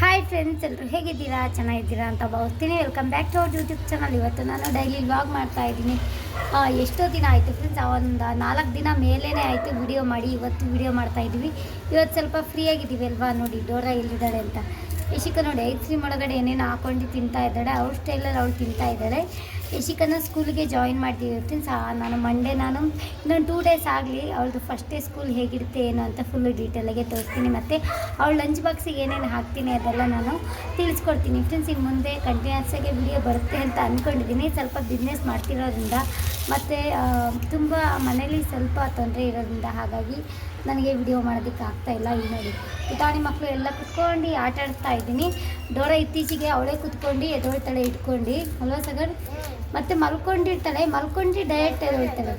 Hi friends ಎಲ್ಲರೂ ಹೇಗಿದ್ದೀರಾ? ಚೆನ್ನಾಗಿದ್ದೀರಾ ಅಂತ ಬರ್ತೀನಿ welcome back to our YouTube channel ಇವತ್ತು ನಾನು ಡೈಲಿ ವ್ಲಾಗ್ ಮಾಡ್ತಾ ಇದ್ದೀನಿ. ಎಷ್ಟೋ ದಿನ ಆಯಿತು ಫ್ರೆಂಡ್ಸ್ ಒಂದು ನಾಲ್ಕು ದಿನ ಮೇಲೇ ಆಯಿತು ವಿಡಿಯೋ ಮಾಡಿ, ಇವತ್ತು ವಿಡಿಯೋ ಮಾಡ್ತಾ ಇದ್ದೀವಿ. ಇವತ್ತು ಸ್ವಲ್ಪ ಫ್ರೀ ಆಗಿದ್ದೀವಿ ಅಲ್ವಾ? ನೋಡಿ ಡೋರಾ ಎಲ್ಲಿದ್ದಾಳೆ ಅಂತ. ಯಶಿಕ ನೋಡಿ ಐಸ್ ಕ್ರೀಮ್ ಒಳಗಡೆ ಏನೇನು ಹಾಕೊಂಡು ತಿಂತಾ ಇದ್ದಾಳೆ. ಅವ್ರ ಸ್ಟೈಲಲ್ಲಿ ಅವಳು ತಿಂತಾ ಇದ್ದಾಳೆ ಯಶಿಕನ ಸ್ಕೂಲಿಗೆ ಜಾಯಿನ್ ಮಾಡ್ತೀವಿ ಸಹ ನಾನು ಮಂಡೇ ನಾನು, ಇನ್ನೊಂದು ಟೂ ಡೇಸ್ ಆಗಲಿ, ಅವಳದು ಫಸ್ಟ್ ಡೇ ಸ್ಕೂಲ್ ಹೇಗಿರುತ್ತೆ ಏನು ಅಂತ ಫುಲ್ಲು ಡೀಟೇಲಾಗೆ ತೋರಿಸ್ತೀನಿ. ಮತ್ತು ಅವಳು ಲಂಚ್ ಬಾಕ್ಸಿಗೆ ಏನೇನು ಹಾಕ್ತೀನಿ ಅದೆಲ್ಲ ನಾನು ತಿಳಿಸ್ಕೊಡ್ತೀನಿ. ಫ್ರೆಂಡ್ಸ್ ಇನ್ನು ಮುಂದೆ ಕಂಟಿನ್ಯೂಸ್ ಆಗಿ ವಿಡಿಯೋ ಬರುತ್ತೆ ಅಂತ ಅಂದ್ಕೊಂಡಿದ್ದೀನಿ ಸ್ವಲ್ಪ ಬಿಸ್ನೆಸ್ ಮಾಡ್ತಿರೋದ್ರಿಂದ, ಮತ್ತು ತುಂಬ ಮನೇಲಿ ಸ್ವಲ್ಪ ತೊಂದರೆ ಇರೋದ್ರಿಂದ ಹಾಗಾಗಿ ನನಗೆ ವಿಡಿಯೋ ಮಾಡೋದಕ್ಕೆ ಆಗ್ತಾ ಇಲ್ಲ. ಇಲ್ಲಿ ನೋಡಿ ಪುಟಾಣಿ ಮಕ್ಕಳು ಎಲ್ಲ ಕುತ್ಕೊಂಡು ಆಟ ಆಡ್ತಾ ಇದ್ದೀನಿ. ಡೋರ ಇತ್ತೀಚೆಗೆ ಅವಳೇ ಕುತ್ಕೊಂಡು ಎದೊಳ್ತಾಳೆ ಇಟ್ಕೊಂಡು. ಅಲ್ವಾ ಸಗರ್ ಮತ್ತು ಮಲ್ಕೊಂಡಿರ್ತಾಳೆ ಮಲ್ಕೊಂಡು ಡೈರೆಕ್ಟ್ ಹೇಳ್ತಾಳೆ.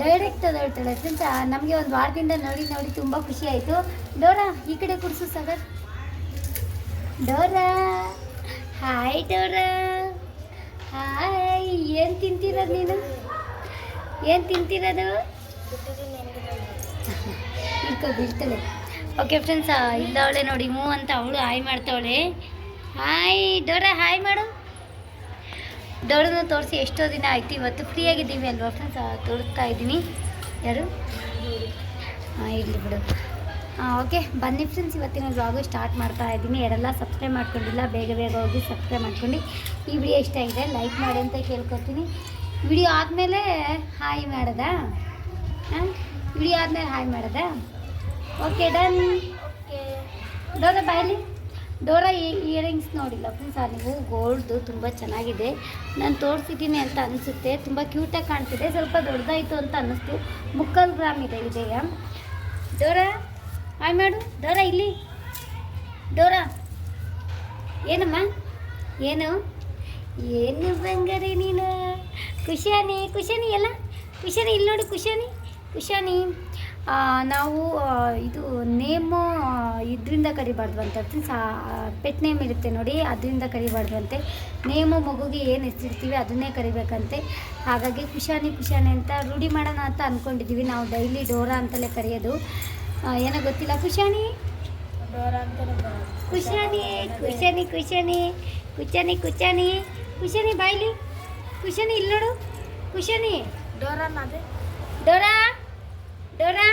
ಡೈರೆಕ್ಟ್ ಹೇಳ್ತಾಳೆ. ಅಂತ ನಮಗೆ ಒಂದು ವಾರದಿಂದ ನೋಡಿ ನೋಡಿ ತುಂಬ ಖುಷಿ ಆಯಿತು. ಡೋರಾ, ಈ ಕಡೆ ಕುಡಿಸು Sagar. Dora, hi Dora. Hi, ಏನು ತಿಂತಿರೋದು ನೀನು? ಏನು ತಿಂತಿರೋದು? ಇಟ್ಕೋ, ಬೀಳ್ತಾಳೆ. ಓಕೆ ಫ್ರೆಂಡ್ಸ್ ಇಲ್ಲವಳೆ ನೋಡಿ ಮೂ ಅಂತ ಅವಳು ಹಾಯ್ ಮಾಡ್ತಾವಳೆ. ಹಾಯ್ ಡೋರಾ, ಹಾಯ್ ಮಾಡು. ಡೋರನ್ನು ತೋರಿಸಿ ಎಷ್ಟೋ ದಿನ ಆಯ್ತು ಇವತ್ತು ಫ್ರೀ ಆಗಿದ್ದೀವಿ ಅಲ್ವಾ ಫ್ರೆಂಡ್ಸ್ ತೋರಿಸ್ತಾ ಇದ್ದೀನಿ. ಯಾರು? ಹಾಂ ಇರಲಿ ಬಿಡು. ಹಾಂ ಓಕೆ ಬನ್ನಿ ಫ್ರೆಂಡ್ಸ್ ಇವತ್ತಿನ ವ್ಲಾಗು ಸ್ಟಾರ್ಟ್ ಮಾಡ್ತಾ ಇದ್ದೀನಿ. ಯಾರೆಲ್ಲ ಸಬ್ಸ್ಕ್ರೈಬ್ ಮಾಡ್ಕೊಂಡಿಲ್ಲ ಬೇಗ ಬೇಗ ಹೋಗಿ ಸಬ್ಸ್ಕ್ರೈಬ್ ಮಾಡ್ಕೊಂಡು ಈ ವಿಡಿಯೋ ಇಷ್ಟ ಆಗಿದೆ ಲೈಕ್ ಮಾಡಿ ಅಂತ ಕೇಳ್ಕೊತೀನಿ. ವಿಡಿಯೋ ಆದಮೇಲೆ ಹಾಯ್ ಮಾಡೋದಾ? ಹಾಂ ವಿಡಿಯೋ ಆದಮೇಲೆ ಹಾಯ್ ಮಾಡೋದಾ? ಓಕೆ ಡನ್ ಡೋರ ಬಾಯಲಿ ಡೋರಾ ಇಯರಿಂಗ್ಸ್ ನೋಡಿಲ್ಲ ಫ್ರೆಂಡ್ಸ್ ನೀವು ಗೋಲ್ಡ್ದು ತುಂಬ ಚೆನ್ನಾಗಿದೆ. ನಾನು ತೋರಿಸಿದ್ದೀನಿ ಅಂತ ಅನಿಸುತ್ತೆ. ತುಂಬ ಕ್ಯೂಟಾಗಿ ಕಾಣ್ತಿದೆ. ಸ್ವಲ್ಪ ದೊಡ್ಡದಾಯಿತು ಅಂತ ಅನ್ನಿಸ್ತು. ಮುಕ್ಕಾಲು ಗ್ರಾಮ್ ಇದೆ ಇದೆಯಾ? ಡೋರಾ ಹಾಯ್ ಮಾಡು. ಡೋರಾ ಇಲ್ಲಿ. ಡೋರಾ ಏನಮ್ಮ? ಏನು? ಏನು ಬಂಗಾರಿ ನೀನು? ಖುಷಿಯಾನಿ ಖುಷಿಯಾನಿ ಎಲ್ಲ? ಖುಷಿಯಾನಿ ಇಲ್ಲಿ ನೋಡಿ ಖುಷಿಯಾನಿ ಕುಶಾನಿ. ಆ, ನಾವು ಇದು ನೇಮು ಇದರಿಂದ ಕರಿಬಾರ್ದು ಅಂತ ಸಾ ಪೆಟ್ ನೇಮ್ ಇರುತ್ತೆ ನೋಡಿ ಅದರಿಂದ ಕರಿಬಾರ್ದು ಅಂತೆ ನೇಮು ಮಗುಗೆ ಏನು ಹೆಸರಿರ್ತೀವಿ ಅದನ್ನೇ ಕರಿಬೇಕಂತೆ. ಹಾಗಾಗಿ ಕುಶಾನಿ ಕುಶಾನಿ ಅಂತ ರೂಢಿ ಮಾಡೋಣ ಅಂತ ಅಂದ್ಕೊಂಡಿದ್ದೀವಿ ನಾವು ಡೈಲಿ ಡೋರಾ ಅಂತಲೇ ಕರೆಯೋದು. ಏನೋ ಗೊತ್ತಿಲ್ಲ. ಕುಶಾನಿ ಖುಷಾನಿ ಕುಶಾನಿ ಕುಶಾನಿ ಕುಶಾನಿ ಕುಶಾನಿ ಕುಶಾನಿ ಬಾಯ್ಲಿ. ಕುಶಾನಿ ಇಲ್ಲಿ ನೋಡು. Kushani Dora Dora? ಡೋರಾ?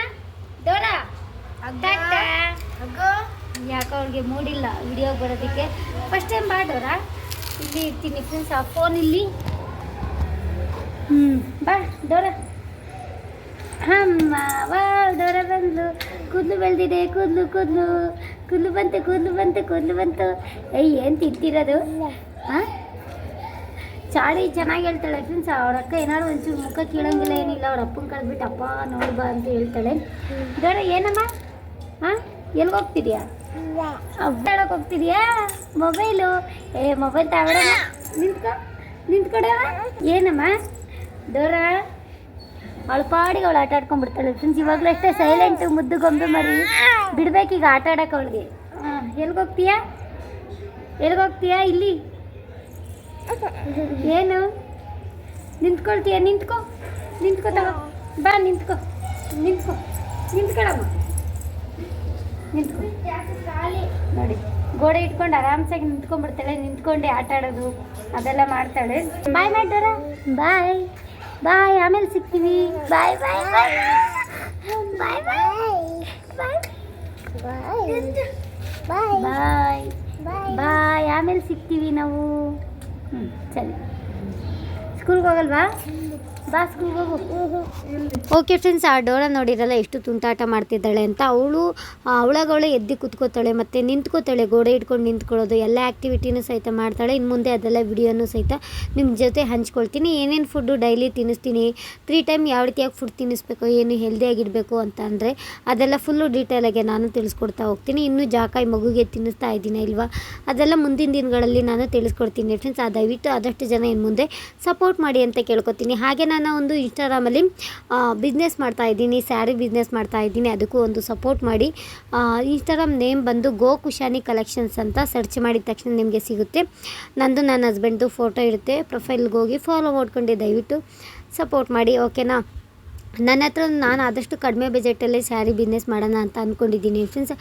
ಟಾಟಾ. ಯಾಕೋ ಅವ್ಳಿಗೆ ಮೂಡಿಲ್ಲ ವಿಡಿಯೋ ಬರೋದಕ್ಕೆ. ಫಸ್ಟ್ ಟೈಮ್ ಬಾ ಡೋರಾ. ಇಲ್ಲಿ ಇರ್ತೀನಿ ಫ್ರೆಂಡ್ಸ್ ಆ ಫೋನ್ ಇಲ್ಲಿ. ಹ್ಞೂ ಬಾ ಡೋರಾ. ಹಮ್ಮ ವಾ ಡೋರ ಬಂದ್ಲು ಕೂದಲು ಬೆಳೆದಿದೆ ಕೂದಲು ಕೂದಲು. ಕೂದಲು ಬಂತು ಕೂದಲು ಬಂತು ಕೂದಲು ಬಂತು. ಏಯ್ ಏನು ತಿಂತಿರೋದು? ಹಾಂ ಚಾಡಿ ಚೆನ್ನಾಗಿ ಹೇಳ್ತಾಳೆ ಫ್ರೆಂಡ್ಸ್ ಅವ್ರ ಅಕ್ಕ ಏನಾದ್ರು ಒಂಚೂರು ಮುಖ ಕೀಳಂಗಿಲ್ಲ ಏನಿಲ್ಲ ಅವ್ರ ಅಪ್ಪನ ಕಳೆದ್ಬಿಟ್ಟು ಅಪ್ಪ ನೋಡ್ಬಾ ಅಂತ ಹೇಳ್ತಾಳೆ. ಡೋರ ಏನಮ್ಮ? ಹಾಂ ಎಲ್ಲಿಗೆ ಹೋಗ್ತಿದ್ಯಾ? ಅಡ್ಡಾಡಕ್ಕೆ ಹೋಗ್ತಿದ್ಯಾ? ಮೊಬೈಲು. ಏ ಮೊಬೈಲ್ ತಗೊಳ ನಿಂತ್ಕೊ ನಿಂತ್ಕೊಡ ಏನಮ್ಮ? ಡೋರ ಅವಳು ಪಾಡಿಗೆ ಅವಳು ಆಟ ಆಡ್ಕೊಂಡ್ಬಿಡ್ತಾಳೆ ಫ್ರೆಂಡ್ಸ್ ಇವಾಗಲೂ ಅಷ್ಟೇ ಸೈಲೆಂಟು ಮುದ್ದು ಗೊಂಬೆ ಮರಿ ಬಿಡ್ಬೇಕೀಗ ಆಟ ಆಡಕ್ಕೆ ಅವಳಿಗೆ. ಹಾಂ ಎಲ್ಲಿಗೆ ಹೋಗ್ತೀಯಾ? ಎಲ್ಲಿಗೆ ಹೋಗ್ತೀಯಾ ಇಲ್ಲಿ? ಏನು? ನಿಂತ್ಕೊಳ್ತೀಯ? ನಿಂತ್ಕೊ. ನಿಂತ್ಕೊ ತಗೋ. ಬಾ ನಿಂತ್ಕೊ. ನಿಂತ್ಕೊ. ನಿಂತ್ಕೊಳಮ್ಮ ನಿಂತ್ಕೊ. ನೋಡಿ ಗೋಡೆ ಇಟ್ಕೊಂಡು ಆರಾಮ್ಸಾಗಿ ನಿಂತ್ಕೊಂಡ್ಬಿಡ್ತಾಳೆ. ನಿಂತ್ಕೊಂಡೆ ಆಟ ಆಡೋದು ಅದೆಲ್ಲ ಮಾಡ್ತಾಳೆ. ಬಾಯ್ ಮಾಡ್ತಾರ ಬಾಯ್. ಬಾಯ್ ಆಮೇಲೆ ಸಿಗ್ತೀವಿ ಬಾಯ್. ಬಾಯ್. ಬಾಯ್. ಬಾಯ್. ಬಾಯ್. ಬಾಯ್. ಬಾಯ್ ಆಮೇಲೆ ಸಿಗ್ತೀವಿ ನಾವು. ಹ್ಞೂ ಸರಿ. ಸ್ಕೂಲ್ಗೆ ಹೋಗಲ್ವಾ? ಓಕೆ ಫ್ರೆಂಡ್ಸ್ ಆ ಡೋರ ನೋಡಿರಲ್ಲ, ಎಷ್ಟು ತುಂಟಾಟ ಮಾಡ್ತಿದ್ದಾಳೆ ಅಂತ. ಅವಳು ಅವಳಾಗವಳೆ ಎದ್ದು ಕುತ್ಕೋತಾಳೆ, ಮತ್ತು ನಿಂತ್ಕೋತಾಳೆ, ಗೋಡೆ ಇಟ್ಕೊಂಡು ನಿಂತ್ಕೊಳ್ಳೋದು, ಎಲ್ಲ ಆ್ಯಕ್ಟಿವಿಟಿನೂ ಸಹಿತ ಮಾಡ್ತಾಳೆ. ಇನ್ನು ಮುಂದೆ ಅದೆಲ್ಲ ವಿಡಿಯೋನೂ ಸಹಿತ ನಿಮ್ಮ ಜೊತೆ ಹಂಚ್ಕೊಳ್ತೀನಿ. ಏನೇನು ಫುಡ್ಡು ಡೈಲಿ ತಿನ್ನಿಸ್ತೀನಿ ತ್ರೀ ಟೈಮ್ ಯಾವ ರೀತಿಯಾಗಿ ಫುಡ್ ತಿನ್ನಿಸ್ಬೇಕು, ಏನು ಹೆಲ್ದಿಯಾಗಿಡಬೇಕು ಅಂತ ಅಂದರೆ, ಅದೆಲ್ಲ ಫುಲ್ಲು ಡೀಟೇಲಾಗೆ ನಾನು ತಿಳಿಸ್ಕೊಡ್ತಾ ಹೋಗ್ತೀನಿ. ಇನ್ನೂ ಜಾಕಾಯಿ ಮಗುಗೆ ತಿನ್ನಿಸ್ತಾ ಇದ್ದೀನಿ ಇಲ್ವಾ ಅದೆಲ್ಲ ಮುಂದಿನ ದಿನಗಳಲ್ಲಿ ನಾನು ತಿಳಿಸ್ಕೊಡ್ತೀನಿ ಫ್ರೆಂಡ್ಸ್ ಆ ದಯವಿಟ್ಟು ಆದಷ್ಟು ಜನ ಇನ್ನು ಮುಂದೆ ಸಪೋರ್ಟ್ ಮಾಡಿ ಅಂತ ಕೇಳ್ಕೊತೀನಿ. ಹಾಗೆ ನಾನು ಒಂದು ಇನ್ಸ್ಟಾಗ್ರಾಮಲ್ಲಿ ಬಿಸ್ನೆಸ್ ಮಾಡ್ತಾ ಇದ್ದೀನಿ ಸ್ಯಾರಿ ಬಿಸ್ನೆಸ್ ಮಾಡ್ತಾ ಇದ್ದೀನಿ, ಅದಕ್ಕೂ ಒಂದು ಸಪೋರ್ಟ್ ಮಾಡಿ. ಇನ್ಸ್ಟಾಗ್ರಾಮ್ ನೇಮ್ ಬಂದು ಗೋ ಕುಶಾನಿ ಕಲೆಕ್ಷನ್ಸ್ ಅಂತ ಸರ್ಚ್ ಮಾಡಿದ ತಕ್ಷಣ ನಿಮಗೆ ಸಿಗುತ್ತೆ. ನಂದು, ನನ್ನ ಹಸ್ಬೆಂಡ್ದು ಫೋಟೋ ಇರುತ್ತೆ. ಪ್ರೊಫೈಲ್ಗೆ ಹೋಗಿ ಫಾಲೋ ಮಾಡ್ಕೊಂಡು ದಯವಿಟ್ಟು ಸಪೋರ್ಟ್ ಮಾಡಿ ಓಕೆನಾ ನನ್ನ ಹತ್ರ ನಾನು ಆದಷ್ಟು ಕಡಿಮೆ ಬಜೆಟಲ್ಲೇ ಸ್ಯಾರಿ ಬಿಸ್ನೆಸ್ ಮಾಡೋಣ ಅಂತ ಅಂದ್ಕೊಂಡಿದ್ದೀನಿ ಫ್ರೆಂಡ್ಸ್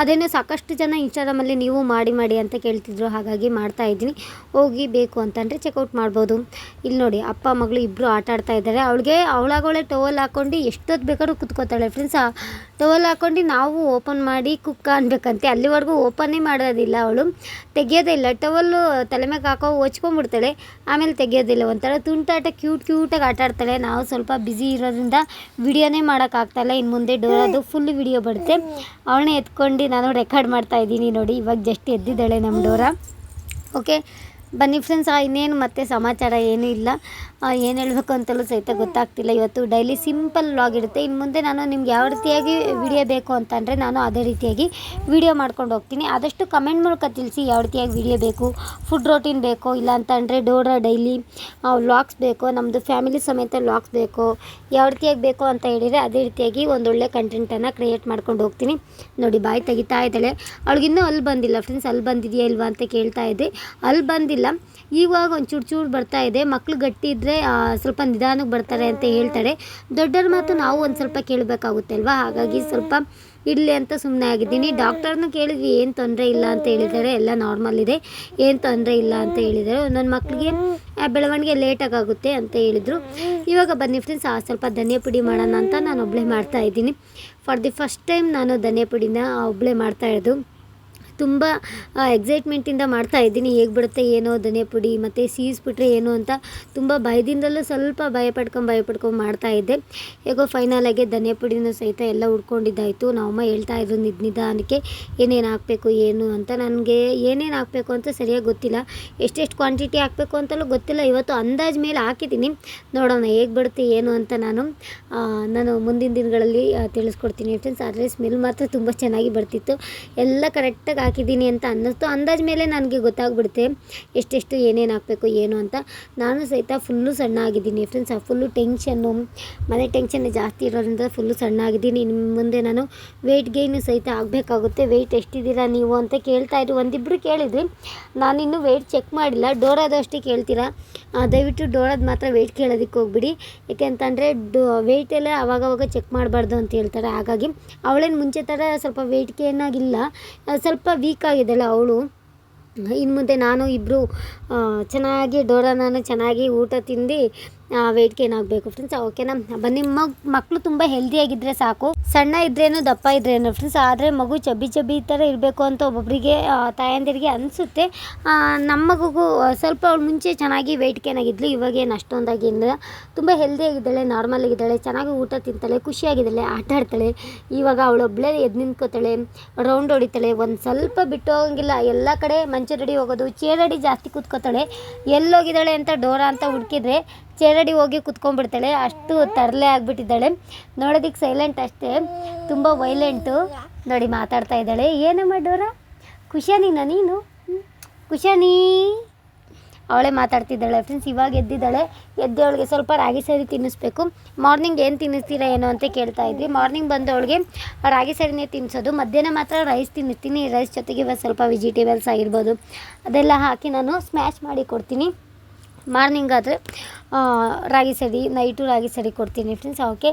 ಅದೇನೋ ಸಾಕಷ್ಟು ಜನ ಇನ್ಸ್ಟಾಗ್ರಾಮಲ್ಲಿ ನೀವು ಮಾಡಿ ಮಾಡಿ ಅಂತ ಕೇಳ್ತಿದ್ರು, ಹಾಗಾಗಿ ಮಾಡ್ತಾ ಇದ್ದೀನಿ. ಹೋಗಿ ಬೇಕು ಅಂತಂದರೆ ಚೆಕ್ಔಟ್ ಮಾಡ್ಬೋದು. ಇಲ್ಲಿ ನೋಡಿ, ಅಪ್ಪ, ಮಗಳು ಇಬ್ಬರು ಆಟ ಆಡ್ತಾ ಇದ್ದಾರೆ. ಅವಳಿಗೆ ಅವಳಾಗೋಳೆ ಟವಲ್ ಹಾಕ್ಕೊಂಡು ಎಷ್ಟೊತ್ತು ಬೇಕಾದ್ರೂ ಕುತ್ಕೋತಾಳೆ ಫ್ರೆಂಡ್ಸ್ ಟವಲ್ ಹಾಕ್ಕೊಂಡು ನಾವು ಓಪನ್ ಮಾಡಿ ಕುಕ್ಕ ಅನ್ಬೇಕಂತೆ. ಅಲ್ಲಿವರೆಗೂ ಓಪನ್ನೇ ಮಾಡೋದಿಲ್ಲ ಅವಳು. ತೆಗಿಯೋದೇ ಇಲ್ಲ. ಟವಲ್ಲು ತಲೆ ಮ್ಯಾಗೆ ಹಾಕೋ ಹೊಚ್ಕೊಂಡ್ಬಿಡ್ತಾಳೆ ಆಮೇಲೆ ತೆಗಿಯೋದಿಲ್ಲ. ಒಂಥರ ತುಂಟಾಟ ಕ್ಯೂಟ್ ಕ್ಯೂಟಾಗಿ ಆಟ ಆಡ್ತಾಳೆ. ನಾವು ಸ್ವಲ್ಪ ಬ್ಯುಸಿ ಇರೋದ್ರಿಂದ ವಿಡಿಯೋನೇ ಮಾಡೋಕ್ಕಾಗ್ತಾಯಿಲ್ಲ ಇನ್ನು ಮುಂದೆ ಡೋರದು ಫುಲ್ ವಿಡಿಯೋ ಬರುತ್ತೆ. ಅವಳನ್ನ ಎತ್ಕೊಂಡು ನಾನು ರೆಕಾರ್ಡ್ ಮಾಡ್ತಾ ಇದ್ದೀನಿ ನೋಡಿ. ಇವಾಗ ಜಸ್ಟ್ ಎದ್ದಿದ್ದಾಳೆ ನಮ್ಮ ಡೋರ. ಓಕೆ ಬನ್ನಿ ಫ್ರೆಂಡ್ಸ್ ಇನ್ನೇನು ಮತ್ತೆ ಸಮಾಚಾರ ಏನೂ ಇಲ್ಲ. ಏನು ಹೇಳಬೇಕು ಅಂತಲೂ ಸಹಿತ ಗೊತ್ತಾಗ್ತಿಲ್ಲ. ಇವತ್ತು ಡೈಲಿ ಸಿಂಪಲ್ ವ್ಲಾಗ್ ಇರುತ್ತೆ. ಇನ್ನು ಮುಂದೆ ನಾನು ನಿಮ್ಗೆ ಯಾವ ರೀತಿಯಾಗಿ ವಿಡಿಯೋ ಬೇಕು ಅಂತಂದರೆ ನಾನು ಅದೇ ರೀತಿಯಾಗಿ ವಿಡಿಯೋ ಮಾಡ್ಕೊಂಡು ಹೋಗ್ತೀನಿ. ಆದಷ್ಟು ಕಮೆಂಟ್ ಮೂಲಕ ತಿಳಿಸಿ ಯಾವ ರೀತಿಯಾಗಿ ವಿಡಿಯೋ ಬೇಕು ಫುಡ್ ರೋಟೀನ್ ಬೇಕೋ, ಇಲ್ಲ ಅಂತಂದರೆ ಡೋರ ಡೈಲಿ ವ್ಲಾಗ್ಸ್ ಬೇಕೋ ನಮ್ಮದು ಫ್ಯಾಮಿಲಿ ಸಮೇತ ವ್ಲಾಗ್ಸ್ ಬೇಕು, ಯಾವ ರೀತಿಯಾಗಿ ಬೇಕು ಅಂತ ಹೇಳಿದರೆ ಅದೇ ರೀತಿಯಾಗಿ ಒಂದೊಳ್ಳೆ ಕಂಟೆಂಟನ್ನು ಕ್ರಿಯೇಟ್ ಮಾಡ್ಕೊಂಡು ಹೋಗ್ತೀನಿ. ನೋಡಿ, ಬಾಯಿ ತೆಗಿತಾ ಇದ್ದಾಳೆ. ಅವಳಿಗಿನ್ನೂ ಅಲ್ಲಿ ಬಂದಿಲ್ಲ. ಫ್ರೆಂಡ್ಸ್ ಅಲ್ಲಿ ಬಂದಿದೆಯಾ ಇಲ್ವಾ ಅಂತ ಕೇಳ್ತಾ ಇದ್ದೆ. ಅಲ್ಲಿ ಬಂದಿಲ್ಲ. ಇವಾಗ ಒಂದು ಚೂರು ಬರ್ತಾ ಇದೆ. ಮಕ್ಕಳು ಗಟ್ಟಿ ಇದ್ದರೆ ಸ್ವಲ್ಪ ನಿಧಾನಕ್ಕೆ ಬರ್ತಾರೆ ಅಂತ ಹೇಳ್ತಾರೆ. ದೊಡ್ಡವ್ರ ಮಾತು ನಾವು ಒಂದು ಸ್ವಲ್ಪ ಕೇಳಬೇಕಾಗುತ್ತೆ ಅಲ್ವಾ? ಹಾಗಾಗಿ ಸ್ವಲ್ಪ ಇರಲಿ ಅಂತ ಸುಮ್ಮನೆ ಆಗಿದ್ದೀನಿ. ಡಾಕ್ಟರ್ನ ಕೇಳಿದ್ವಿ ಏನು ತೊಂದರೆ ಇಲ್ಲ ಅಂತ ಹೇಳಿದ್ದಾರೆ. ಎಲ್ಲ ನಾರ್ಮಲ್ ಇದೆ. ಏನು ತೊಂದರೆ ಇಲ್ಲ ಅಂತ ಹೇಳಿದ್ದಾರೆ. ಒಂದೊಂದು ಮಕ್ಕಳಿಗೆ ಬೆಳವಣಿಗೆ ಲೇಟಾಗಿ ಆಗುತ್ತೆ ಅಂತ ಹೇಳಿದರು. ಇವಾಗ ಬನ್ನಿ ಫ್ರೆಂಡ್ಸ್ ಸ್ವಲ್ಪ ಧನಿಯಾ ಪುಡಿ ಮಾಡೋಣ ಅಂತ ನಾನು ಒಬ್ಬಳೇ ಮಾಡ್ತಾ ಇದ್ದೀನಿ. ಫಾರ್ ದಿ ಫಸ್ಟ್ ಟೈಮ್ ನಾನು ಧನಿಯಾ ಪುಡಿನ ಒಬ್ಬಳೇ ಮಾಡ್ತಾ ತುಂಬ ಎಕ್ಸೈಟ್ಮೆಂಟಿಂದ ಮಾಡ್ತಾ ಇದ್ದೀನಿ. ಹೇಗೆ ಬಿಡುತ್ತೆ, ಏನೋ ಧನಿಯಾ ಪುಡಿ ಮತ್ತು ಸೀಸ್ಬಿಟ್ರೆ ಏನು ಅಂತ ತುಂಬ ಭಯದಿಂದಲೂ ಸ್ವಲ್ಪ ಭಯ ಪಡ್ಕೊಂಡು ಭಯ ಪಡ್ಕೊಂಡು ಮಾಡ್ತಾ ಇದ್ದೆ. ಹೇಗೋ ಫೈನಲ್ ಆಗಿ ಧನಿಯಾ ಪುಡಿನೂ ಸಹಿತ ಎಲ್ಲ ಉಡ್ಕೊಂಡಿದ್ದಾಯಿತು. ನಮ್ಮಮ್ಮ ಹೇಳ್ತಾ ಇದ್ರು ನಿದ್ ನಿಧಾನಕ್ಕೆ ಏನೇನು ಹಾಕಬೇಕು, ಏನು ಅಂತ. ನನಗೆ ಏನೇನು ಹಾಕಬೇಕು ಅಂತ ಸರಿಯಾಗಿ ಗೊತ್ತಿಲ್ಲ. ಎಷ್ಟೆಷ್ಟು ಕ್ವಾಂಟಿಟಿ ಹಾಕಬೇಕು ಅಂತಲೂ ಗೊತ್ತಿಲ್ಲ. ಇವತ್ತು ಅಂದಾಜು ಮೇಲೆ ಹಾಕಿದ್ದೀನಿ. ನೋಡೋಣ ಹೇಗೆ ಬಿಡುತ್ತೆ, ಏನು ಅಂತ ನಾನು ನಾನು ಮುಂದಿನ ದಿನಗಳಲ್ಲಿ ತಿಳಿಸ್ಕೊಡ್ತೀನಿ. ಫ್ರೆಂಡ್ಸ್ ಆದರೆ ಸ್ಮೆಲ್ ಮಾತ್ರ ತುಂಬ ಚೆನ್ನಾಗಿ ಬರ್ತಿತ್ತು. ಎಲ್ಲ ಕರೆಕ್ಟಾಗಿ ಹಾಕಿದ್ದೀನಿ ಅಂತ ಅನ್ನಿಸ್ತು. ಅಂದಾಜ ಮೇಲೆ ನನಗೆ ಗೊತ್ತಾಗ್ಬಿಡುತ್ತೆ ಎಷ್ಟೆಷ್ಟು ಏನೇನು ಹಾಕಬೇಕು ಏನು ಅಂತ. ನಾನು ಸಹಿತ ಫುಲ್ಲು ಸಣ್ಣ ಆಗಿದ್ದೀನಿ ಫ್ರೆಂಡ್ಸ್ ಫುಲ್ಲು ಟೆನ್ಷನ್ನು ಮನೆ ಟೆನ್ಷನ್ ಜಾಸ್ತಿ ಇರೋದ್ರಿಂದ ಫುಲ್ಲು ಸಣ್ಣ ಆಗಿದ್ದೀನಿ. ನಿಮ್ಮ ಮುಂದೆ ನಾನು ವೆಯ್ಟ್ ಗೈನು ಸಹಿತ ಆಗಬೇಕಾಗುತ್ತೆ. ವೆಯ್ಟ್ ಎಷ್ಟಿದ್ದೀರಾ ನೀವು ಅಂತ ಕೇಳ್ತಾ ಇದ್ರು ಒಂದಿಬ್ಬರು ಕೇಳಿದ್ರಿ ನಾನಿನ್ನೂ ವೆಯ್ಟ್ ಚೆಕ್ ಮಾಡಿಲ್ಲ. ಡೋರಾದು ಅಷ್ಟೇ ಕೇಳ್ತೀರಾ? ದಯವಿಟ್ಟು ಡೋರಾದ ಮಾತ್ರ ವೆಯ್ಟ್ ಕೇಳೋದಕ್ಕೆ ಹೋಗ್ಬಿಡಿ. ಯಾಕೆಂತಂದರೆ ಡೋ ವೆಯ್ಟ್ ಎಲ್ಲ ಅವಾಗವಾಗ ಚೆಕ್ ಮಾಡಬಾರ್ದು ಅಂತ ಹೇಳ್ತಾರೆ. ಹಾಗಾಗಿ ಅವಳೇನು ಮುಂಚೆ ಥರ ಸ್ವಲ್ಪ ವೆಯ್ಟ್ ಏನಾಗಿಲ್ಲ ಆ, ಸ್ವಲ್ಪ ವೀಕ್ ಆಗಿದ್ದಾಳೆ ಅವಳು. ಇನ್ನು ಮುಂದೆ ನಾನು ಇಬ್ಬರು ಚೆನ್ನಾಗಿ ಡೋರಾ ನಾನು ಚೆನ್ನಾಗಿ ಊಟ ತಿಂದು ವೆಯ್ಟ್ ಗೇನ್ ಆಗಬೇಕು ಫ್ರೆಂಡ್ಸ್ ಓಕೆನಾ ಬನ್ನಿ ಮಗ್ ಮಕ್ಕಳು ತುಂಬ ಹೆಲ್ದಿಯಾಗಿದ್ದರೆ ಸಾಕು. ಸಣ್ಣ ಇದ್ರೇನು, ದಪ್ಪ ಇದ್ರೇನು ಫ್ರೆಂಡ್ಸ್ ಆದರೆ ಮಗು ಚಬ್ಬಿ ಚಬ್ಬಿ ಥರ ಇರಬೇಕು ಅಂತ ಒಬ್ಬೊಬ್ಬರಿಗೆ ತಾಯಂದಿರಿಗೆ ಅನಿಸುತ್ತೆ. ನಮ್ಮ ಮಗುಗೂ ಸ್ವಲ್ಪ ಅವಳು ಮುಂಚೆ ಚೆನ್ನಾಗಿ ವೆಯ್ಟ್ ಗೇನ್ ಆಗಿದ್ಲು ಇವಾಗ ಏನು ಅಷ್ಟೊಂದಾಗಿಲ್ಲ ತುಂಬ ಹೆಲ್ದಿಯಾಗಿದ್ದಾಳೆ ನಾರ್ಮಲ್ ಆಗಿದ್ದಾಳೆ, ಚೆನ್ನಾಗಿ ಊಟ ತಿಂತಾಳೆ, ಖುಷಿಯಾಗಿದ್ದಾಳೆ, ಆಟ ಆಡ್ತಾಳೆ. ಇವಾಗ ಅವಳೊಬ್ಬಳೇ ಎದ್ದು ನಿಂತ್ಕೋತಾಳೆ ರೌಂಡ್ ಹೊಡಿತಾಳೆ. ಒಂದು ಸ್ವಲ್ಪ ಬಿಟ್ಟು ಹೋಗಂಗಿಲ್ಲ, ಎಲ್ಲ ಕಡೆ ಮಂಚರಡಿ ಹೋಗೋದು ಚೇರಡಿ ಜಾಸ್ತಿ ಕೂತ್ಕೋತಾಳೆ. ಎಲ್ಲೋಗಿದ್ದಾಳೆ ಅಂತ, ಡೋರಾ ಅಂತ ಹುಡುಕಿದ್ರೆ ಚೇರಡಿ ಹೋಗಿ ಕುತ್ಕೊಂಡ್ಬಿಡ್ತಾಳೆ. ಅಷ್ಟು ತರಲೆ ಆಗಿಬಿಟ್ಟಿದ್ದಾಳೆ. ನೋಡೋದಕ್ಕೆ ಸೈಲೆಂಟ್ ಅಷ್ಟೇ. ತುಂಬ ವೈಲೆಂಟು ನೋಡಿ ಮಾತಾಡ್ತಾ ಇದ್ದಾಳೆ. ಏನು ಮಾಡೋರ ಖುಷಿಯಾನಿನ ನೀನು? ಖುಷಾನಿ ಅವಳೇ ಮಾತಾಡ್ತಿದ್ದಾಳೆ ಫ್ರೆಂಡ್ಸ್ ಇವಾಗ ಎದ್ದಿದ್ದಾಳೆ. ಎದ್ದು ಅವಳಿಗೆ ಸ್ವಲ್ಪ ರಾಗಿ ಸರಿ ತಿನ್ನಿಸ್ಬೇಕು. ಮಾರ್ನಿಂಗ್ ಏನು ತಿನ್ನಿಸ್ತೀರಾ ಏನೋ ಅಂತ ಕೇಳ್ತಾ ಇದ್ವಿ. ಮಾರ್ನಿಂಗ್ ಬಂದು ಅವಳಿಗೆ ರಾಗಿ ಸರಿನೇ ತಿನ್ನಿಸೋದು. ಮಧ್ಯಾಹ್ನ ಮಾತ್ರ ರೈಸ್ ತಿನ್ನಿಸ್ತೀನಿ. ರೈಸ್ ಜೊತೆಗೆ ಇವಾಗ ಸ್ವಲ್ಪ ವೆಜಿಟೇಬಲ್ಸ್ ಆಗಿರ್ಬೋದು. ಅದೆಲ್ಲ ಹಾಕಿ ನಾನು ಸ್ಮ್ಯಾಶ್ ಮಾಡಿ ಕೊಡ್ತೀನಿ. ಮಾರ್ನಿಂಗ್ ಆದರೆ ರಾಗಿ ಸಡಿ, ನೈಟು ರಾಗಿ ಸಡಿ ಕೊಡ್ತೀನಿ ಫ್ರೆಂಡ್ಸ್ ಓಕೆ?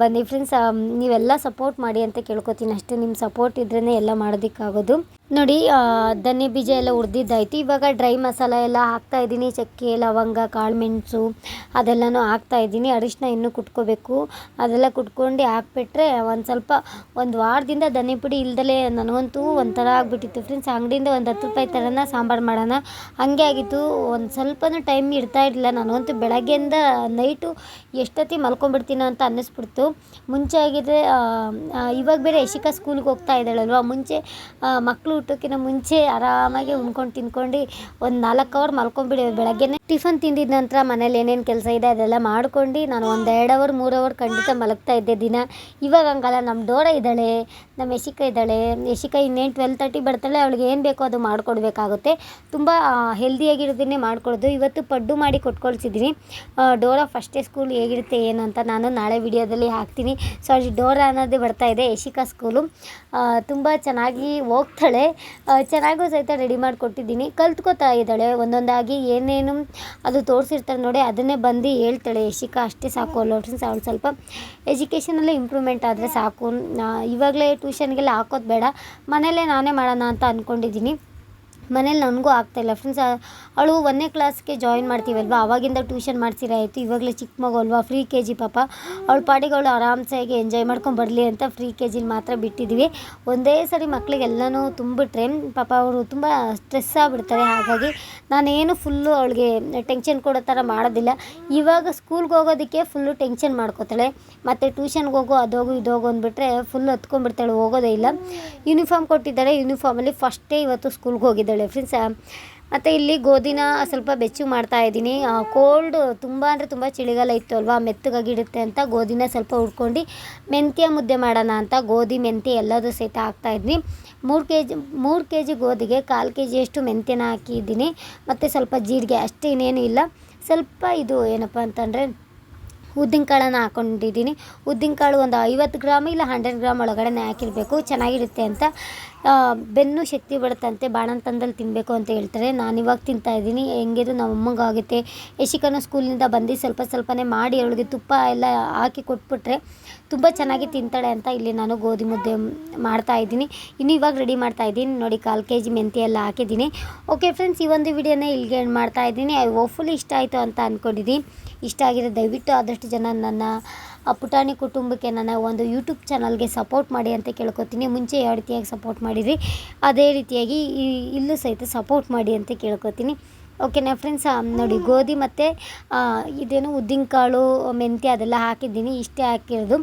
ಬನ್ನಿ ಫ್ರೆಂಡ್ಸ್ ನೀವೆಲ್ಲ ಸಪೋರ್ಟ್ ಮಾಡಿ ಅಂತ ಕೇಳ್ಕೊತೀನಿ. ಅಷ್ಟೇ ನಿಮ್ಮ ಸಪೋರ್ಟ್ ಇದ್ರೇ ಎಲ್ಲ ಮಾಡೋದಕ್ಕಾಗೋದು. ನೋಡಿ ಧನ್ಯ ಬೀಜ ಎಲ್ಲ ಹುರಿದಿದ್ದಾಯ್ತು ಇವಾಗ ಡ್ರೈ ಮಸಾಲ ಎಲ್ಲ ಹಾಕ್ತಾ ಇದ್ದೀನಿ. ಚಕ್ಕೆ, ಲವಂಗ ಕಾಳುಮೆಣಸು ಅದೆಲ್ಲನೂ ಹಾಕ್ತಾ ಇದ್ದೀನಿ. ಅರಿಶಿನ ಇನ್ನೂ ಕುಟ್ಕೋಬೇಕು. ಅದೆಲ್ಲ ಕುಟ್ಕೊಂಡು ಹಾಕ್ಬಿಟ್ರೆ ಒಂದು ಸ್ವಲ್ಪ, ಒಂದು ವಾರದಿಂದ ಧನಿ ಪುಡಿ ಇಲ್ದಲೇ ನನಗಂತೂ ಒಂಥರ ಆಗಿಬಿಟ್ಟಿತ್ತು ಫ್ರೆಂಡ್ಸ್ ಅಂಗಡಿಯಿಂದ ಒಂದು ಹತ್ತು ರೂಪಾಯಿ ಥರನ ಸಾಂಬಾರು ಮಾಡೋಣ. ಹಂಗೆ ಆಗಿತ್ತು. ಒಂದು ಸ್ವಲ್ಪನೂ ಟೈಮ್ ಇರ್ತಾ ಇರಲಿಲ್ಲ. ನನಗಂತೂ ಬೆಳಗ್ಗೆಯಿಂದ ನೈಟು ಎಷ್ಟೊತ್ತಿ ಮಲ್ಕೊಂಡ್ಬಿಡ್ತೀನೋ ಅಂತ ಅನ್ನಿಸ್ಬಿಡ್ತು. ಮುಂಚೆ ಆಗಿದ್ರೆ ಇವಾಗ ಬೇರೆ ಯಶಿಕಾ ಸ್ಕೂಲ್ಗೆ ಹೋಗ್ತಾ ಇದ್ದಾಳಲ್ವ? ಮುಂಚೆ ಮಕ್ಕಳು ಊಟಕ್ಕಿಂತ ಮುಂಚೆ ಆರಾಮಾಗಿ ಉಣ್ಕೊಂಡು ತಿನ್ಕೊಂಡು ಒಂದು ನಾಲ್ಕು ಅವರ್ ಮಲ್ಕೊಂಡ್ಬಿಡಿ ಬೆಳಗ್ಗೆನೇ. ಟಿಫನ್ ತಿಂದಿದ ನಂತರ ಮನೇಲಿ ಏನೇನು ಕೆಲಸ ಇದೆ ಅದೆಲ್ಲ ಮಾಡ್ಕೊಂಡು ನಾನು ಒಂದು ಎರಡು ಅವರ್, ಮೂರು ಅವರ್ ಖಂಡಿತ ಮಲಗ್ತಾ ಇದ್ದೆ ದಿನ. ಇವಾಗ ಹಂಗಲ್ಲ ನಮ್ಮ ಡೋರ ಇದ್ದಾಳೆ ನಮ್ಮ ಯಶಿಕ ಇದ್ದಾಳೆ. ಯಶಿಕ ಇನ್ನೇನು ಟ್ವೆಲ್ ತರ್ಟಿ ಬರ್ತಾಳೆ, ಅವಳಿಗೆ ಏನು ಬೇಕೋ ಅದು ಮಾಡಿಕೊಡ್ಬೇಕಾಗುತ್ತೆ. ತುಂಬ ಹೆಲ್ದಿಯಾಗಿರೋದನ್ನೇ ಮಾಡಿಕೊಡೋದು. ಇವತ್ತು ಪಡ್ಡು ಮಾಡಿ ಕೊಟ್ಕೊಳ್ಸಿದ್ದೀನಿ ಡೋರಾ ಫಸ್ಟೇ ಸ್ಕೂಲ್ ಹೇಗಿರುತ್ತೆ, ಏನು ಅಂತ ನಾನು ನಾಳೆ ವಿಡಿಯೋದಲ್ಲಿ ಹಾಕ್ತೀನಿ. ಸಾರಿ ಡೋರಾ ಅನ್ನೋದೇ ಬರ್ತಾ ಇದೆ, ಯಶಿಕಾ ಸ್ಕೂಲು ತುಂಬ ಚೆನ್ನಾಗಿ ಹೋಗ್ತಾಳೆ. ಚೆನ್ನಾಗೂ ಸಹಿತ ರೆಡಿ ಮಾಡಿಕೊಟ್ಟಿದ್ದೀನಿ. ಕಲ್ತ್ಕೋತಾ ಇದ್ದಾಳೆ, ಒಂದೊಂದಾಗಿ ಏನೇನು ಅದು ತೋರಿಸಿರ್ತಾರೆ ನೋಡಿ, ಅದನ್ನೇ ಬಂದು ಹೇಳ್ತಾಳೆ ಯಶಿಕಾ, ಅಷ್ಟೇ ಸಾಕು ಅಲ್ಲ ಫ್ರೆಂಡ್ಸ್ ಅವಳು ಸ್ವಲ್ಪ ಎಜುಕೇಷನಲ್ಲೇ ಇಂಪ್ರೂವ್ಮೆಂಟ್ ಆದರೆ ಸಾಕು. ಇವಾಗಲೇ ಟ್ಯೂಷನ್ಗೆಲ್ಲ ಹಾಕೋದು ಬೇಡ. ಮನೇಲೇ ನಾನೇ ಮಾಡೋಣ ಅಂತ ಅಂದ್ಕೊಂಡಿದ್ದೀನಿ ಮನೇಲಿ ನನಗೂ ಆಗ್ತಾಯಿಲ್ಲ ಫ್ರೆಂಡ್ಸ್ ಅವಳು ಒಂದನೇ ಕ್ಲಾಸ್ಗೆ ಜಾಯಿನ್ ಮಾಡ್ತೀವಲ್ವಾ? ಅವಾಗಿಂದ ಟ್ಯೂಷನ್ ಮಾಡ್ಸಿರಾಯಿತು ಇವಾಗಲೇ ಚಿಕ್ಕ ಮಗು ಅಲ್ವಾ? ಫ್ರೀ ಕೆ ಜಿ ಪಾಪ. ಅವಳ ಪಾಡಿಗೆ ಆರಾಮ್ಸಾಗಿ ಎಂಜಾಯ್ ಮಾಡ್ಕೊಂಡು ಬರಲಿ ಅಂತ ಫ್ರೀ ಕೆ ಜಿಲಿ ಮಾತ್ರ ಬಿಟ್ಟಿದ್ದೀವಿ ಒಂದೇ ಸರಿ ಮಕ್ಕಳಿಗೆಲ್ಲನೂ ತುಂಬಿಟ್ರೆ, ಪಾಪ ಅವರು ತುಂಬ ಸ್ಟ್ರೆಸ್ ಆಗಿಬಿಡ್ತಾರೆ. ಹಾಗಾಗಿ ನಾನೇನು ಫುಲ್ಲು ಅವಳಿಗೆ ಟೆನ್ಷನ್ ಕೊಡೋ ಥರ ಮಾಡೋದಿಲ್ಲ. ಇವಾಗ ಸ್ಕೂಲ್ಗೆ ಹೋಗೋದಕ್ಕೆ ಫುಲ್ಲು ಟೆನ್ಷನ್ ಮಾಡ್ಕೋತಾಳೆ. ಮತ್ತು ಟ್ಯೂಷನ್ಗೆ ಹೋಗೋ ಅದೋಗು ಇದೋಗು ಅಂದ್ಬಿಟ್ರೆ ಫುಲ್ ಹತ್ಕೊಂಡ್ಬಿಡ್ತಾಳೆ, ಹೋಗೋದೇ ಇಲ್ಲ. ಯೂನಿಫಾರ್ಮ್ ಕೊಟ್ಟಿದ್ದಾರೆ. ಯೂನಿಫಾರ್ಮಲ್ಲಿ ಫಸ್ಟೇ ಇವತ್ತು ಸ್ಕೂಲ್ಗೆ ಹೋಗಿದ್ದಾಳೆ. ಫ್ರೆಂಡ್ಸ್ ಮತ್ತು ಇಲ್ಲಿ ಗೋಧಿನ ಸ್ವಲ್ಪ ಬೆಚ್ಚಗೆ ಮಾಡ್ತಾ ಇದ್ದೀನಿ. ಕೋಲ್ಡ್ ತುಂಬ ಅಂದರೆ ತುಂಬ ಚಳಿಗಾಲ ಇತ್ತು ಅಲ್ವಾ? ಮೆತ್ತಗಾಗಿಡುತ್ತೆ ಅಂತ ಗೋಧಿನ ಸ್ವಲ್ಪ ಹುಡ್ಕೊಂಡು ಮೆಂತ್ಯ ಮುದ್ದೆ ಮಾಡೋಣ ಅಂತ ಗೋಧಿ, ಮೆಂತ್ಯ ಎಲ್ಲದೂ ಸಹಿತ ಹಾಕ್ತಾಯಿದ್ವಿ ಮೂರು ಕೆ ಜಿ ಮೂರು ಕೆ ಜಿ ಗೋಧಿಗೆ ಕಾಲು ಕೆ ಜಿಯಷ್ಟು ಮೆಂತ್ಯನ ಹಾಕಿದ್ದೀನಿ. ಮತ್ತು ಸ್ವಲ್ಪ ಜೀರಿಗೆ ಅಷ್ಟೇ ಇನ್ನೇನು ಇಲ್ಲ. ಸ್ವಲ್ಪ ಇದು ಏನಪ್ಪ ಅಂತಂದರೆ ಉದ್ದಿನಕಾಳನ್ನು ಹಾಕ್ಕೊಂಡಿದ್ದೀನಿ ಉದ್ದಿನಕಾಳು ಒಂದು ಐವತ್ತು ಗ್ರಾಮ್ ಇಲ್ಲ ಹಂಡ್ರೆಡ್ ಗ್ರಾಮ್ ಒಳಗಡೆ ಹಾಕಿರಬೇಕು. ಚೆನ್ನಾಗಿರುತ್ತೆ ಅಂತ. ಬೆನ್ನು ಶಕ್ತಿ ಬರುತ್ತಂತೆ ಬಾಣಂತನದಲ್ಲಿ ತಿನ್ನಬೇಕು ಅಂತ ಹೇಳ್ತಾರೆ. ನಾನು ಇವಾಗ ತಿಂತಾ ಇದ್ದೀನಿ. ಹೆಂಗಿದ್ರು ನಮ್ಮ ಆಗುತ್ತೆ. ಯಶಿಕನ ಸ್ಕೂಲಿಂದ ಬಂದು ಸ್ವಲ್ಪ ಸ್ವಲ್ಪನೇ ಮಾಡಿ ಅವಳಿಗೆ ತುಪ್ಪ ಎಲ್ಲ ಹಾಕಿ ಕೊಟ್ಬಿಟ್ರೆ ತುಂಬ ಚೆನ್ನಾಗಿ ತಿಂತಾಳೆ ಅಂತ ಇಲ್ಲಿ ನಾನು ಗೋಧಿ ಮುದ್ದೆ ಮಾಡ್ತಾ ಇದ್ದೀನಿ. ಇನ್ನು ಇವಾಗ ರೆಡಿ ಮಾಡ್ತಾ ಇದ್ದೀನಿ. ನೋಡಿ ಕಾಲು ಕೆ ಜಿ ಮೆಂತ್ಯೆ ಎಲ್ಲ ಹಾಕಿದ್ದೀನಿ. ಓಕೆ ಫ್ರೆಂಡ್ಸ್ ಈ ಒಂದು ವಿಡಿಯೋನ ಇಲ್ಲಿಗೆ ಮಾಡ್ತಾ ಇದ್ದೀನಿ. ಹೋಪ್ಫುಲಿ ಇಷ್ಟ ಆಯಿತು ಅಂತ ಅಂದ್ಕೊಂಡಿದ್ದೀನಿ ಇಷ್ಟ ಆಗಿದೆ ದಯವಿಟ್ಟು ಆದಷ್ಟು ಜನ ನನ್ನ ಪುಟಾಣಿ ಕುಟುಂಬಕ್ಕೆ ನನ್ನ ಒಂದು ಯೂಟ್ಯೂಬ್ ಚಾನಲ್ಗೆ ಸಪೋರ್ಟ್ ಮಾಡಿ ಅಂತ ಕೇಳ್ಕೊತೀನಿ. ಮುಂಚೆ ಯಾವ ರೀತಿಯಾಗಿ ಸಪೋರ್ಟ್ ಮಾಡಿದ್ರಿ, ಅದೇ ರೀತಿಯಾಗಿ ಇಲ್ಲೂ ಸಹಿತ ಸಪೋರ್ಟ್ ಮಾಡಿ ಅಂತ ಕೇಳ್ಕೊತೀನಿ. ಓಕೆನಾ ಫ್ರೆಂಡ್ಸ್ ನೋಡಿ, ಗೋಧಿ ಮತ್ತು ಇದೇನು ಉದ್ದಿನಕಾಳು ಮೆಂತ್ಯ ಅದೆಲ್ಲ ಹಾಕಿದ್ದೀನಿ, ಇಷ್ಟೇ ಹಾಕಿರೋದು.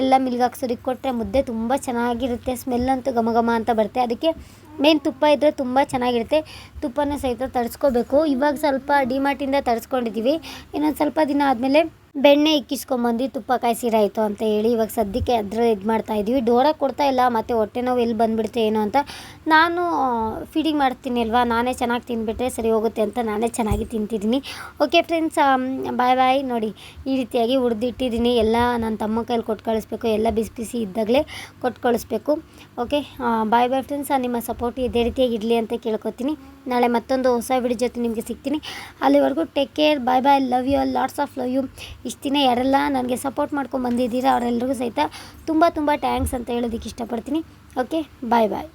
ಎಲ್ಲ ಮಿಲ್ಗಾಕಿ ಸುರಿಗೆ ಕೊಟ್ಟರೆ ಮುದ್ದೆ ತುಂಬ ಚೆನ್ನಾಗಿರುತ್ತೆ ಸ್ಮೆಲ್ ಅಂತೂ ಘಮ ಘಮ ಅಂತ ಬರುತ್ತೆ. ಅದಕ್ಕೆ ಮೇನ್ ತುಪ್ಪ ಇದ್ದರೆ ತುಂಬ ಚೆನ್ನಾಗಿರುತ್ತೆ. ತುಪ್ಪನ ಸಹಿತ ತರಿಸ್ಕೋಬೇಕು. ಇವಾಗ ಸ್ವಲ್ಪ ಡಿಮಾರ್ಟಿಂದ ತರಿಸ್ಕೊಂಡಿದ್ದೀವಿ ಇನ್ನೊಂದು ಸ್ವಲ್ಪ ದಿನ ಆದಮೇಲೆ ಬೆಣ್ಣೆ ಇಕ್ಕಿಸ್ಕೊಂಬಂದು ತುಪ್ಪ ಕಾಯಿಸಿರಾಯಿತು ಅಂತ ಹೇಳಿ ಇವಾಗ ಸದ್ಯಕ್ಕೆ ಅದ್ರ ಇದು ಮಾಡ್ತಾ ಇದ್ದೀವಿ ಡೋರ ಕೊಡ್ತಾ ಇಲ್ಲ, ಮತ್ತು ಹೊಟ್ಟೆ ನೋವು ಎಲ್ಲಿ ಬಂದುಬಿಡುತ್ತೆ ಏನೋ ಅಂತ ನಾನು ಫೀಡಿಂಗ್ ಮಾಡ್ತೀನಿ ಅಲ್ವಾ? ನಾನೇ ಚೆನ್ನಾಗಿ ತಿನ್ಬಿಟ್ರೆ ಸರಿ ಹೋಗುತ್ತೆ ಅಂತ ನಾನೇ ಚೆನ್ನಾಗಿ ತಿಂತಿದ್ದೀನಿ. ಓಕೆ ಫ್ರೆಂಡ್ಸ್ ಬಾಯ್ ಬಾಯ್ ನೋಡಿ, ಈ ರೀತಿಯಾಗಿ ಹುರಿದಿಟ್ಟಿದ್ದೀನಿ. ಎಲ್ಲ ನನ್ನ ತಮ್ಮ ಕೈಲಿ ಕೊಟ್ಟು ಕಳಿಸ್ಬೇಕು. ಎಲ್ಲ ಬಿಸಿ ಬಿಸಿ ಇದ್ದಾಗಲೇ ಕೊಟ್ಟು ಕಳಿಸ್ಬೇಕು. ಓಕೆ ಬಾಯ್ ಬಾಯ್ ಫ್ರೆಂಡ್ಸ್ ನಿಮ್ಮ ಸಪೋರ್ಟ್ ಇದೇ ರೀತಿಯಾಗಿ ಇರಲಿ ಅಂತ ಕೇಳ್ಕೊತೀನಿ. ನಾಳೆ ಮತ್ತೊಂದು ಹೊಸ ವಿಡಿಯೋ ಜೊತೆ ನಿಮಗೆ ಸಿಗ್ತೀನಿ. ಅಲ್ಲಿವರೆಗೂ take care bye bye love you lots of love you ಇಷ್ಟು ದಿನ ಯಾರೆಲ್ಲ ನನಗೆ ಸಪೋರ್ಟ್ ಮಾಡ್ಕೊಂಡು ಬಂದಿದ್ದೀರಾ ಅವರೆಲ್ಲರಿಗೂ ಸಹಿತ ತುಂಬ ತುಂಬ ಟ್ಯಾಂಕ್ಸ್ ಅಂತ ಹೇಳೋದಕ್ಕೆ ಇಷ್ಟಪಡ್ತೀನಿ. ಓಕೆ ಬಾಯ್ ಬಾಯ್